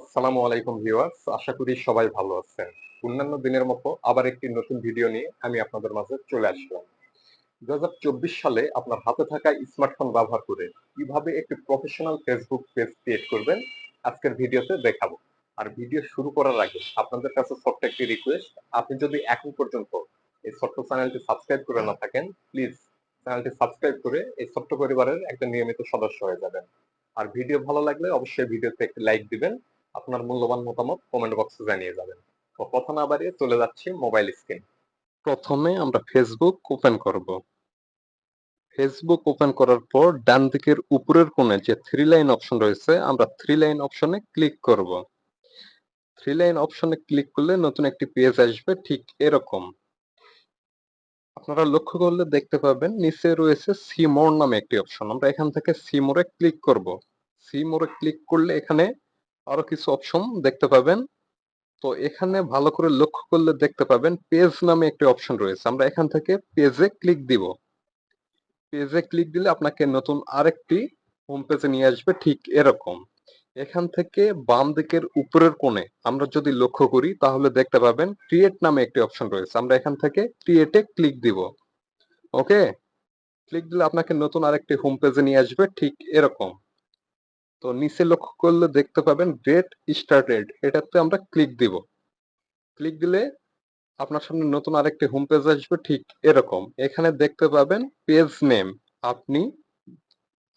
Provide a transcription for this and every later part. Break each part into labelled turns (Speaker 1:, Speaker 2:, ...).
Speaker 1: আসসালামু আলাইকুম ভিউয়ার্স, আশা করি সবাই ভালো আছেন। অন্যান্য দিনের মতো আবার একটি নতুন ভিডিও নিয়ে আমি আপনাদের মাঝে চলে আসলাম। দুই হাজার চব্বিশ সালে আপনার হাতে থাকা স্মার্টফোন ব্যবহার করে কীভাবে একটি প্রফেশনাল ফেসবুক পেজ ক্রিয়েট করবেন, আজকের ভিডিওতে দেখাবো। আর ভিডিও শুরু করার আগে আপনাদের কাছে ছোট্ট একটি রিকোয়েস্ট আপনি যদি এখন পর্যন্ত এই ছোট্ট চ্যানেলটি সাবস্ক্রাইব করে না থাকেন প্লিজ চ্যানেলটি সাবস্ক্রাইব করে এই ছোট্ট পরিবারের একটা নিয়মিত সদস্য হয়ে যাবেন। আর ভিডিও ভালো লাগলে অবশ্যই ভিডিওতে একটি লাইক দিবেন আপনার মূল্যবান মতামত কমেন্ট বক্সে জানিয়ে যাবেন। তো কথা না বাড়িয়ে চলে যাচ্ছি মোবাইল স্ক্রিন প্রথমে আমরা ফেসবুক ওপেন করব। ফেসবুক ওপেন করার পর ডান দিকের উপরের কোণে যে থ্রি লাইন অপশন রয়েছে, আমরা থ্রি লাইন অপশনে ক্লিক করব। থ্রি লাইন অপশনে ক্লিক করলে নতুন একটি পেজ আসবে, ঠিক এরকম। আপনারা লক্ষ্য করলে দেখতে পাবেন, নিচে রয়েছে সিমোর নামে একটি অপশন আমরা এখান থেকে সিমোরে ক্লিক করব। সিমোরে ক্লিক করলে এখানে আরও কিছু অপশন দেখতে পাবেন। তো এখানে ভালো করে লক্ষ্য করলে দেখতে পাবেন পেজ নামে একটি অপশন রয়েছে। আমরা এখান থেকে পেজে ক্লিক দিব। পেজে ক্লিক দিলে আপনাকে নতুন আরেকটি হোম পেজে নিয়ে আসবে ঠিক এরকম। এখান থেকে বাম দিকের উপরের কোণে আমরা যদি লক্ষ্য করি তাহলে দেখতে পাবেন ক্রিয়েট নামে একটি অপশন রয়েছে। আমরা এখান থেকে ক্রিয়েটে ক্লিক দিব। ওকে ক্লিক দিলে আপনাকে নতুন আরেকটি হোম পেজে নিয়ে আসবে ঠিক এরকম। তো নিচে লক্ষ্য করলে দেখতে পাবেন গেট স্টার্টেড এটাতে আমরা ক্লিক দিব। ক্লিক দিলে আপনার সামনে নতুন আরেকটি হোম পেজ আসবে, ঠিক এরকম। এখানে দেখতে পাবেন পেজ নেম আপনি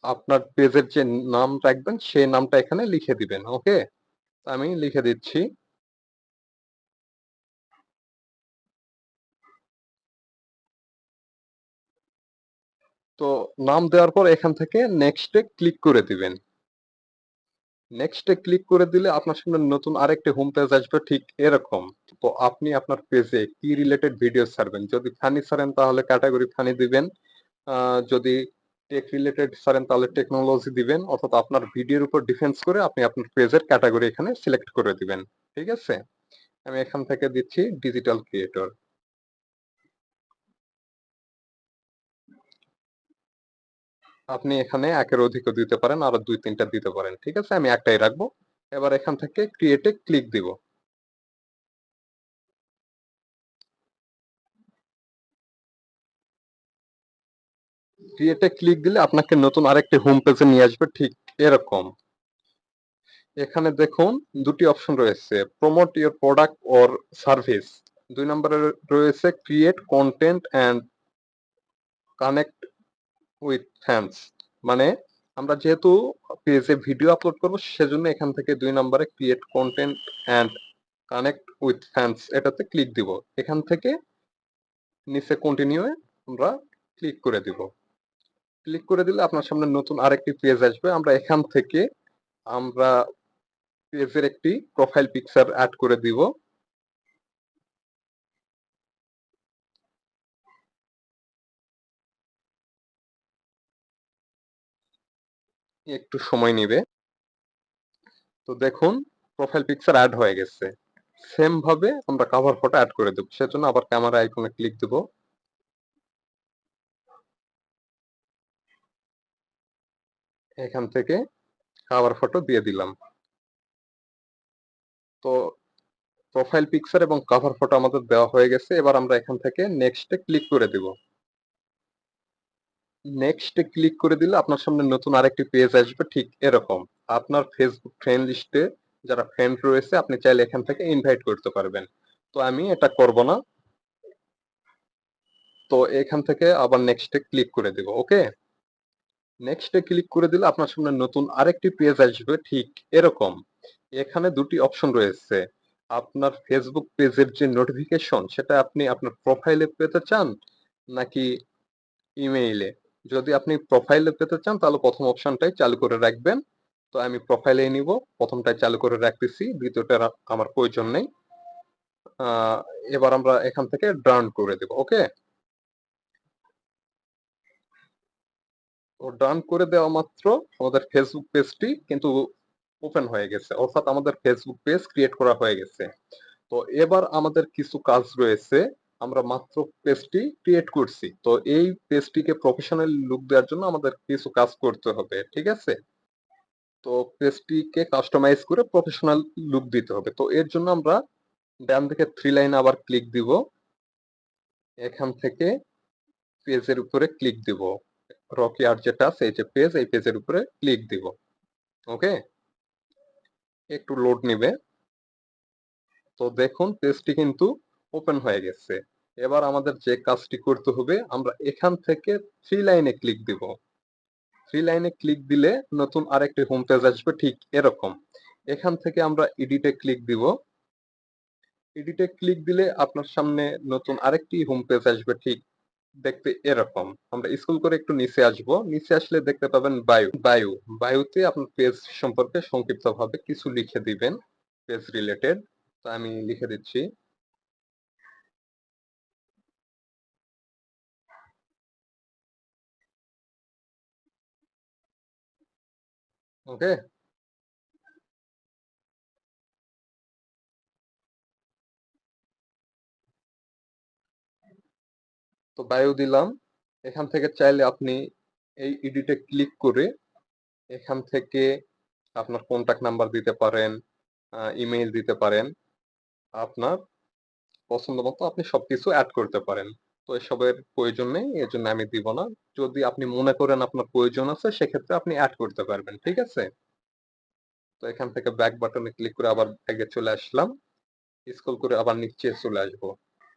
Speaker 1: আপনার পেজের যে নাম রাখবেন, সেই নামটা এখানে লিখে দিবেন ওকে আমি লিখে দিচ্ছি। তো নাম দেওয়ার পর এখান থেকে নেক্সটে ক্লিক করে দিবেন। নেক্সটে ক্লিক করে দিলে আপনার সামনে নতুন আরেকটি হোম পেজ আসবে, ঠিক এরকম। তো আপনি আপনার পেজে কি রিলেটেড ভিডিও ছাড়বেন? যদি ফানি ছাড়েন, তাহলে ক্যাটাগরি ফানি দিবেন। যদি টেক রিলেটেড ছাড়েন, তাহলে টেকনোলজি দিবেন। অর্থাৎ আপনার ভিডিওর উপর ডিফেন্স করে আপনি আপনার পেজের ক্যাটাগরি এখানে সিলেক্ট করে দিবেন। ঠিক আছে? আমি এখান থেকে দিচ্ছি ডিজিটাল ক্রিয়েটর আপনি এখানে একের অধিকও দিতে পারেন, আরও দুই, তিনটা দিতে পারেন, ঠিক আছে? আমি একটাই রাখব। এবার এখান থেকে ক্রিয়েটে ক্লিক দিব। ক্রিয়েটে ক্লিক দিলে আপনাকে নতুন আরেকটি হোম পেজে নিয়ে আসবে, ঠিক এরকম। এখানে দেখুন, দুটি অপশন রয়েছে promote your product or service দুই নম্বরে রয়েছে create content and connect with fans মানে আমরা যেহেতু পেজে ভিডিও আপলোড করব, সেজন্য এখান থেকে দুই নম্বরে create content and connect with fans এটাতে ক্লিক দিব। এখান থেকে নিচে কন্টিনিউ আমরা ক্লিক করে দিব। ক্লিক করে দিলে আপনার সামনে নতুন আরেকটি পেজ আসবে। আমরা এখান থেকে আমরা পেজের একটি প্রোফাইল পিকচার অ্যাড করে দিব। একটু সময় নিবে। তো দেখুন প্রোফাইল পিকচার অ্যাড হয়ে গেছে। সেম ভাবে আমরা কভার ফটো অ্যাড করে দেব। সেজন্য আবার ক্যামেরা আইকনে ক্লিক দেব। এখান থেকে কভার ফটো দিয়ে দিলাম। তো প্রোফাইল পিকচার এবং কভার ফটো আমাদের দেওয়া হয়ে গেছে। এবার আমরা এখান থেকে নেক্সটে ক্লিক করে দিব। নেক্সটে ক্লিক করে দিলে আপনার সামনে নতুন আরেকটি পেজ আসবে, ঠিক এরকম। আপনার ফেসবুক ফ্রেন্ড লিস্টে যারা ফ্রেন্ড রয়েছে, আপনি চাইলে এখান থেকে ইনভাইট করতে পারবেন। তো আমি এটা করব না। তো এখান থেকে আবার নেক্সটে ক্লিক করে দেব ওকে নেক্সটে ক্লিক করে দিলে আপনার সামনে নতুন আরেকটি পেজ আসবে, ঠিক এরকম। এখানে দুটি অপশন রয়েছে। আপনার ফেসবুক পেজের যে নোটিফিকেশন সেটা আপনি আপনার প্রোফাইলে পেতে চান, নাকি ইমেইলে যদি আপনি প্রোফাইলে পেতে চান, তাহলে প্রথম অপশনটাই চালু করে রাখবেন। তো আমি প্রোফাইলে নিব, প্রথমটাই চালু করে রাখতেছি দ্বিতীয়টা আমার প্রয়োজন নেই। এবার আমরা এখান থেকে ডান করে দেব ওকে ডান করে দেওয়া মাত্র আমাদের ফেসবুক পেজটি কিন্তু ওপেন হয়ে গেছে, অর্থাৎ আমাদের ফেসবুক পেজ ক্রিয়েট করা হয়ে গেছে। তো এবার আমাদের কিছু কাজ রয়েছে। আমরা মাত্র পেজটি ক্রিয়েট করছি। তো এই পেজটিকে প্রফেশনাল লুক দেওয়ার জন্য আমাদের কিছু কাজ করতে হবে, ঠিক আছে? তো পেজটিকে কাস্টমাইজ করে প্রফেশনাল লুক দিতে হবে। তো এর জন্য আমরা ডান দিকে থ্রি লাইন আবার ক্লিক দিব। এখান থেকে পেজের উপরে ক্লিক দিব। রকি আর যেটা আছে এই যে পেজ এই পেজের উপরে ক্লিক দিব। ওকে একটু লোড নিবে। তো দেখুন পেজটি কিন্তু ওপেন হয়ে গেছে। এবার আমাদের যে কাজটি করতে হবে, আমরা এখান থেকে থ্রি লাইনে ক্লিক দিব। থ্রি লাইনে ক্লিক দিলে নতুন আরেকটি হোম পেজ আসবে ঠিক এরকম। এখান থেকে আমরা এডিটে ক্লিক দিব। এডিটে ক্লিক দিলে আপনার সামনে নতুন আরেকটি হোম পেজ আসবে ঠিক দেখতে এরকম। আমরা স্কুল করে একটু নিচে আসব। নিচে আসলে দেখতে পাবেন বায়ু বায়ু বায়ুতে আপনার পেজ সম্পর্কে সংক্ষিপ্ত ভাবে কিছু লিখে দিবেন পেজ রিলেটেড তো আমি লিখে দিচ্ছি। ওকে তো বায়ু দিলাম। এখান থেকে চাইলে আপনি এই এডিটে ক্লিক করে এখান থেকে আপনার কন্টাক্ট নাম্বার দিতে পারেন ইমেইল দিতে পারেন। আপনার পছন্দ মতো আপনি সবকিছু অ্যাড করতে পারেন। তো এসবের প্রয়োজন নেই এর জন্য আমি দিব না। যদি আপনি মনে করেন আপনার প্রয়োজন আছে, সেক্ষেত্রে আপনি অ্যাড করতে পারবেন, ঠিক আছে? তো এখান থেকে ব্যাক বাটনে ক্লিক করে আবার ব্যাগে চলে আসলাম। স্ক্রল করে আবার নিচে চলে আসব।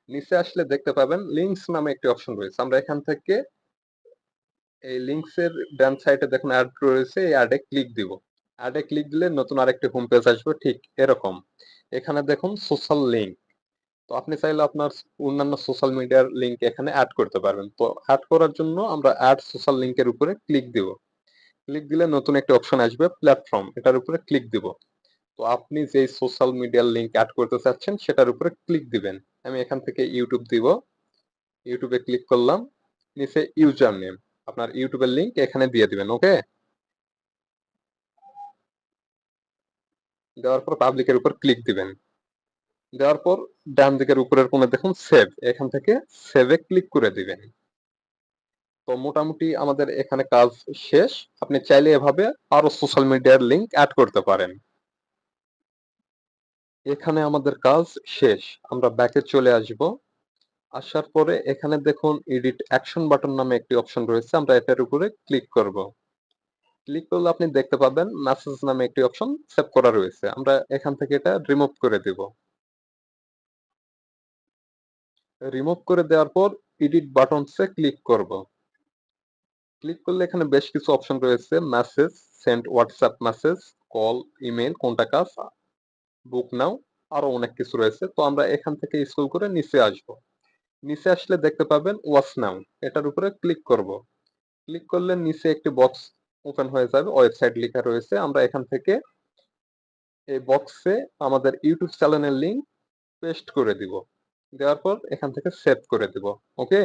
Speaker 1: নিচে আসলে দেখতে পাবেন লিঙ্কস নামে একটি অপশন রয়েছে। আমরা এখান থেকে এই লিঙ্কস এর ডান সাইডে দেখুন অ্যাড রয়েছে, এই অ্যাডে ক্লিক দিব। অ্যাডে ক্লিক দিলে নতুন আরেকটি হোম পেজ আসবে, ঠিক এরকম। এখানে দেখুন সোশ্যাল লিঙ্ক তো আপনি চাইলে আপনার অন্যান্য সোশ্যাল মিডিয়ার লিঙ্ক এখানে অ্যাড করতে পারবেন। তো অ্যাড করার জন্য আমরা অ্যাড সোশ্যাল লিঙ্কের উপরে ক্লিক দিব। ক্লিক দিলে নতুন একটা অপশন আসবে প্ল্যাটফর্ম এটার উপরে ক্লিক দিব। তো আপনি যেই সোশ্যাল মিডিয়ার লিঙ্ক অ্যাড করতে চাচ্ছেন, সেটার উপরে ক্লিক দিবেন। আমি এখান থেকে ইউটিউব দিব। ইউটিউবে ক্লিক করলাম। নিচে ইউজার নেম আপনার ইউটিউবের লিঙ্ক এখানে দিয়ে দিবেন ওকে দেওয়ার পর পাবলিকের উপর ক্লিক দিবেন। দেওয়ার পর ডান দিকের উপরের কোণে দেখুন সেভ এখান থেকে সেভে ক্লিক করে দিবেন। তো মোটামুটি আমাদের এখানে কাজ শেষ। আপনি চাইলে এভাবে আরও সোশ্যাল মিডিয়ার লিংক অ্যাড করতে পারেন। এখানে আমাদের কাজ শেষ। আমরা ব্যাকে চলে আসব। আসার পরে এখানে দেখুন এডিট অ্যাকশন বাটন নামে একটি অপশন রয়েছে। আমরা এটার উপরে ক্লিক করব। ক্লিক করলে আপনি দেখতে পাবেন মেসেজ নামে একটি অপশন সেভ করা রয়েছে। আমরা এখান থেকে এটা রিমুভ করে দিব। রিমুভ করে দেওয়ার পর এডিট বাটনসে ক্লিক করব। ক্লিক করলে এখানে বেশ কিছু অপশন রয়েছে। Message send WhatsApp message call email কোনটা কাজ বুক নাও আরও অনেক কিছু রয়েছে। তো আমরা এখান থেকে স্কুল করে নিচে আসব। নিচে আসলে দেখতে পাবেন ওয়াচ নাও এটার উপরে ক্লিক করব। ক্লিক করলে নিচে একটি বক্স ওপেন হয়ে যাবে ওয়েবসাইট লেখা রয়েছে। আমরা এখান থেকে এই বক্সে আমাদের ইউটিউব চ্যানেলের লিংক পেস্ট করে দিব। দেওয়ার পর এখান থেকে সেভ করে দিব ওকে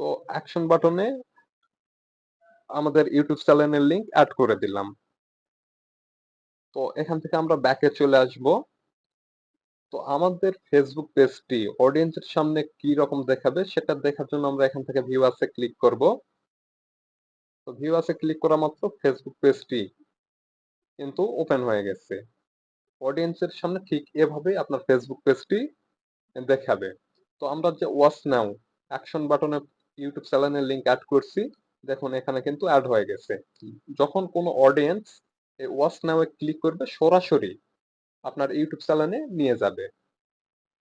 Speaker 1: তো অ্যাকশন বাটনে আমাদের ইউটিউব চ্যানেলের লিংক অ্যাড করে দিলাম। তো এখান থেকে আমরা ব্যাকে চলে আসব। তো আমাদের ফেসবুক পেজটি অডিয়েন্সের সামনে কি রকম দেখাবে সেটা দেখার জন্য আমরা এখান থেকে ভিউ আছে ক্লিক করব। তো ভিউ আছে ক্লিক করা মাত্র ফেসবুক পেজটি কিন্তু ওপেন হয়ে গেছে। অডিয়েন্সের সামনে ঠিক এভাবে আপনার ফেসবুক পেজটি দেখাবে। তো আমরা যে ওয়াচ নাও অ্যাকশন বাটনে ইউটিউব চ্যানেলের লিংক অ্যাড করছি, দেখুন এখানে কিন্তু অ্যাড হয়ে গেছে। যখন কোনো অডিয়েন্স এই ওয়াচ নাও ক্লিক করবে, সরাসরি আপনার ইউটিউব চ্যানেলে নিয়ে যাবে।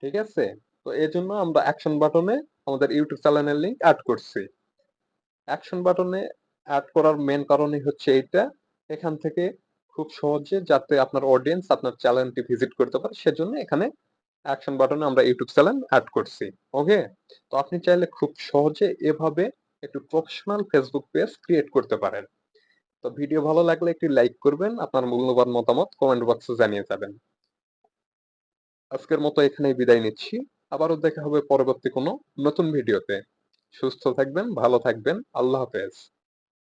Speaker 1: ঠিক আছে? তো এই জন্য আমরা অ্যাকশন বাটনে আমাদের ইউটিউব চ্যানেলের লিংক অ্যাড করছি। অ্যাকশন বাটনে অ্যাড করার মেন কারণই হচ্ছে এইটা। এখান থেকে খুব সহজে যাতে আপনার অডিয়েন্স আপনার চ্যানেলটি ভিজিট করতে পারে, সেজন্য এখানে অ্যাকশন বাটনে আমরা ইউটিউব চ্যানেল অ্যাড করছি ওকে তো আপনি চাইলে খুব সহজে এভাবে একটু প্রফেশনাল ফেসবুক পেজ ক্রিয়েট করতে পারেন। তো ভিডিও ভালো লাগলে একটি লাইক করবেন, আপনার মূল্যবান মতামত কমেন্ট বক্সে জানিয়ে যাবেন। আজকের মতো এখানেই বিদায় নিচ্ছি, আবারও দেখা হবে পরবর্তী কোনো নতুন ভিডিওতে সুস্থ থাকবেন, ভালো থাকবেন, আল্লাহ হাফেজ।